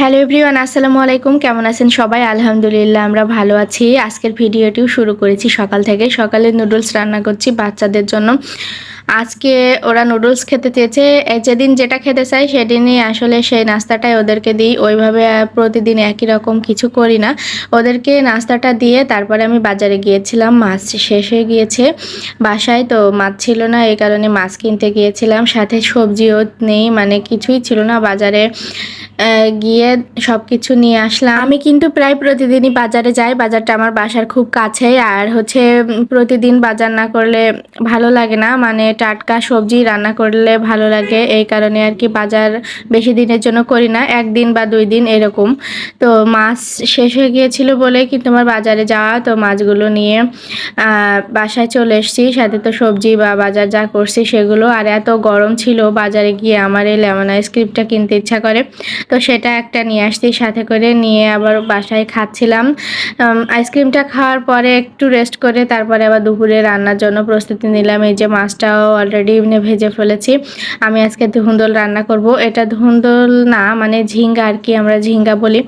Hello everyone, আসসালামু আলাইকুম। কেমন আছেন সবাই? আলহামদুলিল্লাহ, আমরা ভালো আছি। আজকের ভিডিওটিও শুরু করেছি সকাল থেকে। সকালে নুডলস রান্না করছি বাচ্চাদের জন্য। আজকে ওরা নুডলস খেতে চেয়েছে। যেদিন যেটা খেতে চাই সেদিনই আসলে সেই নাস্তাটাই ওদেরকে দিই। ওইভাবে প্রতিদিন একই রকম কিছু করি না। ওদেরকে নাস্তাটা দিয়ে তারপরে আমি বাজারে গিয়েছিলাম। মাছ শেষ হয়ে গিয়েছে বাসায়, তো মাছ ছিল না, এই কারণে মাছ কিনতে গিয়েছিলাম। সাথে সবজিও নেই মানে কিছুই ছিল না। বাজারে গিয়ে সব কিছু নিয়ে আসলাম। আমি কিন্তু প্রায় প্রতিদিনই বাজারে যাই। বাজারটা আমার বাসার খুব কাছেই। আর হচ্ছে প্রতিদিন বাজার না করলে ভালো লাগে না। মানে টাটকা সবজি রান্না করলে ভালো লাগে। এই কারণে আর কি বাজার বেশি দিনের জন্য করি না। একদিন বা দুই দিন এরকম। তো মাছ শেষ হয়ে গিয়েছিল বলে কিন্তু আমার বাজারে যাওয়া? তো মাছগুলো নিয়ে বাসায় চলে এসেছি। সাথে তো সবজি বা বাজার যা করছি সেগুলো। আর এত গরম ছিল বাজারে গিয়ে আমার এই লেমন আইসক্রিমটা কিনতে ইচ্ছা করে। তো সেটা একটা নিয়ে আসছি। সাথে করে নিয়ে আবার বাসায় খাচ্ছিলাম। আইসক্রিমটা খাওয়ার পরে একটু রেস্ট করে তারপরে আবার দুপুরে রান্নার জন্য প্রস্তুতি নিলাম। এই যে মাছটাও অলরেডি ভেজে ফেলেছি। আমি আজকে ধুন্দল রান্না করব। এটা ধুন্দল না মানে ঝিঙ্গা আর কি আমরা ঝিঙ্গা বলি।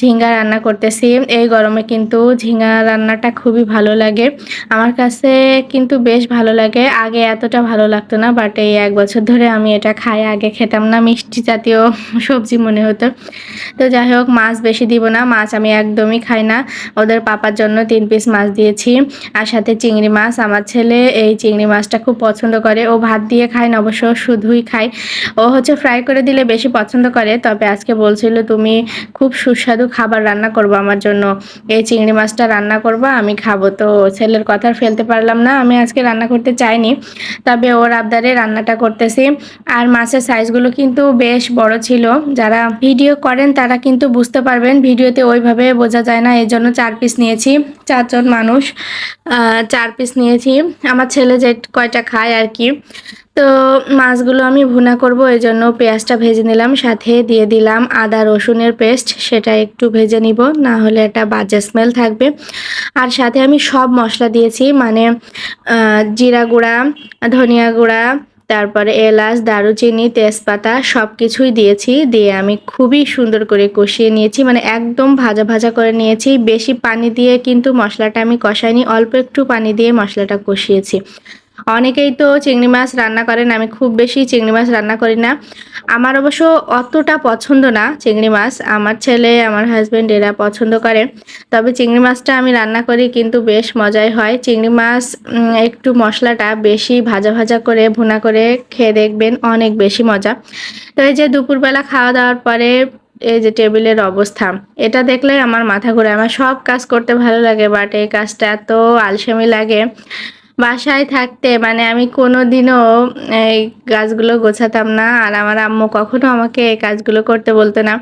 ঝিঙ্গা রান্না করতেছি। এই গরমে কিন্তু ঝিঙ্গা রান্নাটা খুবই ভালো লাগে। আমার কাছে কিন্তু বেশ ভালো লাগে। আগে এতটা ভালো লাগতো না বাট এই এক বছর ধরে আমি এটা খাই। আগে খেতাম না, মিষ্টি জাতীয় সবজি মনে হতো। তো যাই হোক, মাছ বেশি দিব না। মাছ আমি একদমই খাই না। ওদের পাপার জন্য তিন পিস মাছ দিয়েছি। আর সাথে চিংড়ি মাছ। আমার ছেলে এই চিংড়ি মাছটা খুব পছন্দ করে। ও ভাত দিয়ে খায় না, অবশ্য শুধুই খায়। ও হচ্ছে ফ্রাই করে দিলে বেশি পছন্দ করে। তবে আজকে বলছিল, তুমি খুব সুস্বাদু খাবার রান্না করব আমার জন্য। এই চিংড়ি মাছটা রান্না করবা, আমি খাব। তো ছেলের কথা ফেলতে পারলাম না, আমি আজকে রান্না করতে চাইনি। তবে ওর আবদারে রান্নাটা করতেছি। আর মাছের সাইজগুলো কিন্তু বেশ বড় ছিল। যারা ভিডিও করেন, তারা কিন্তু বুঝতে পারবেন ভিডিওতে ওইভাবে বোঝা যায় না। এই জন্য চার পিস নিয়েছি, চারজন মানুষ চার পিস নিয়েছি। আমার ছেলে যে কয়টা খায় আর কি তো মাছগুলো আমি ভুনা করব, এই জন্য পেঁয়াজটা ভেজে নিলাম, সাথে দিয়ে দিলাম আদা রসুনের পেস্ট, সেটা একটু ভেজে নিব, না হলে একটা বাজে স্মেল থাকবে। আর সাথে আমি সব মশলা দিয়েছি মানে জিরা গুঁড়া, ধনিয়া গুঁড়া, তারপরে এলাচ, দারুচিনি, তেজপাতা সব কিছুই দিয়েছি, দিয়ে আমি খুবই সুন্দর করে কষিয়ে নিয়েছি মানে একদম ভাজা ভাজা করে নিয়েছি, বেশি পানি দিয়ে কিন্তু মশলাটা আমি কষাইনি, অল্প একটু পানি দিয়ে মশলাটা কষিয়েছি। অনেকেই তো চিংড়ি মাছ রান্না করেন, আমি খুব বেশি চিংড়ি মাছ রান্না করি না। আমার অবশ্য অতটা পছন্দ না চিংড়ি মাছ। আমার ছেলে, আমার হাজব্যান্ড এরা পছন্দ করে। তবে চিংড়ি মাছটা আমি রান্না করি কিন্তু বেশ মজাই হয়। চিংড়ি মাছ একটু মশলাটা বেশি ভাজা ভাজা করে, ভুনা করে খেয়ে দেখবেন অনেক বেশি মজা। তো এই যে দুপুরবেলা খাওয়া দাওয়ার পরে এই যে টেবিলের অবস্থা, এটা দেখলে আমার মাথা ঘুরে আমার সব কাজ করতে ভালো লাগে, বাট এই কাজটা এত আলসেমি লাগে। বাসায় থাকতে মানে আমি কোনো দিনও এই গাছগুলো গোছাতাম না। আর আমার আম্মু কখনো আমাকে এই কাজগুলো করতে বলতো না।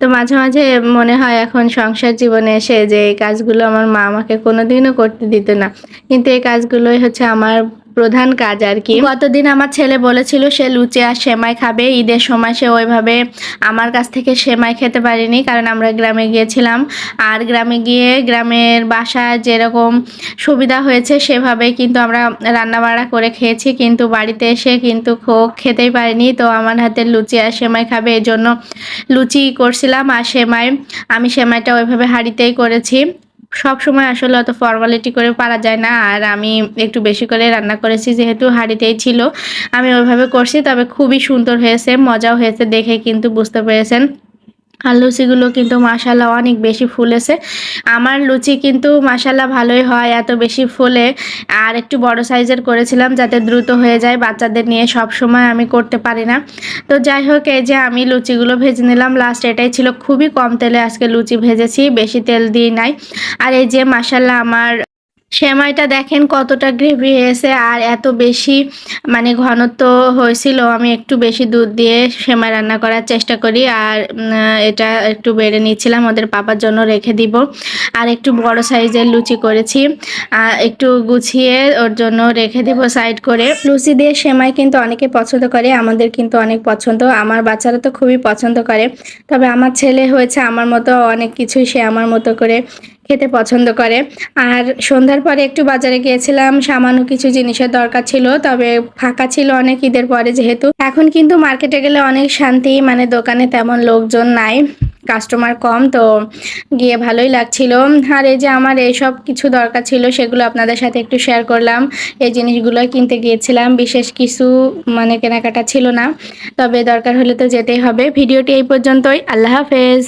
তো মাঝে মাঝে মনে হয় এখন সংসার জীবনে এসে যে এই কাজগুলো আমার মা আমাকে কোনো দিনও করতে দিত না। কিন্তু এই কাজগুলোই হচ্ছে আমার প্রধান কাজ আর কি। গতদিন আমার ছেলে বলেছিল, সে লুচি আর সেমাই খাবে, ঈদের সময় সে ওইভাবে আমার কাছ থেকে সেমাই খেতে পারিনি, কারণ আমরা গ্রামে গিয়েছিলাম। আর গ্রামে গিয়ে গ্রামের বাসায় যেরকম সুবিধা হয়েছে সেভাবে কিন্তু আমরা রান্না বাড়া করে খেয়েছি। কিন্তু বাড়িতে এসে কিন্তু খো- খেতেই পারিনি। তো আমার হাতে লুচি আর সেমাই খাবে, এই জন্য লুচি করছিলাম আর সেমাই, আমি সেমাইটা ওইভাবে হাঁড়িতেই করেছি। সব সময় আসলে অত ফর্মালিটি করে পারা যায় না। আর আমি একটু বেশি করে রান্না করেছি যেহেতু হাঁড়িতেই ছিল। আমি ওইভাবে করছি, তবে খুবই সুন্দর হয়েছে, মজাও হয়েছে দেখে কিন্তু বুঝতে পেরেছেন। আর লুচিগুলো কিন্তু মাসাল্লাহ অনেক বেশি ফুলেছে। আমার লুচি কিন্তু মাসাল্লাহ ভালোই হয়, এত বেশি ফুলে। আর একটু বড় সাইজের করেছিলাম যাতে দ্রুত হয়ে যায়, বাচ্চাদের নিয়ে সব সময় আমি করতে পারি না। তো যাই হোক, এই যে আমি লুচিগুলো ভেজে নিলাম লাস্ট এটাই ছিল। খুবই কম তেলে আজকে লুচি ভেজেছি, বেশি তেল দিই নাই। আর এই যে মাসাল্লাহ আমার সেমাইটা দেখেন কতটা গ্রেভি হয়েছে আর এত বেশি মানে ঘনত্ব হয়েছিল, আমি একটু বেশি দুধ দিয়ে সেমাই রান্না করার চেষ্টা করি আর এটা একটু বেড়ে নিচ্ছিলাম, ওদের পাপার জন্য রেখে দিব। আর একটু বড় সাইজের লুচি করেছি একটু গুছিয়ে ওর জন্য রেখে দিব সাইড করে। লুচি দিয়ে সেমাই কিন্তু অনেকে পছন্দ করে, আমাদের কিন্তু অনেক পছন্দ, আমার বাচ্চারা তো খুবই পছন্দ করে। তবে আমার ছেলে হয়েছে আমার মতো, অনেক কিছুই সে আমার মতো করে খেতে পছন্দ করে। আর সন্ধ্যার পরে একটু বাজারে গিয়েছিলাম, সামান্য কিছু জিনিসের দরকার ছিল, তবে ফাঁকা ছিল অনেক ঈদের পরে যেহেতু। এখন কিন্তু মার্কেটে গেলে অনেক শান্তি মানে দোকানে তেমন লোকজন নাই কাস্টমার কম, তো গিয়ে ভালোই লাগছিল। আর এই যে আমার এইসব কিছু দরকার ছিল, সেগুলো আপনাদের সাথে একটু শেয়ার করলাম। এই জিনিসগুলো কিনতে গিয়েছিলাম, বিশেষ কিছু মানে কেনাকাটা ছিল না। তবে দরকার হলে তো যেতেই হবে। ভিডিওটি এই পর্যন্তই, আল্লাহ হাফেজ।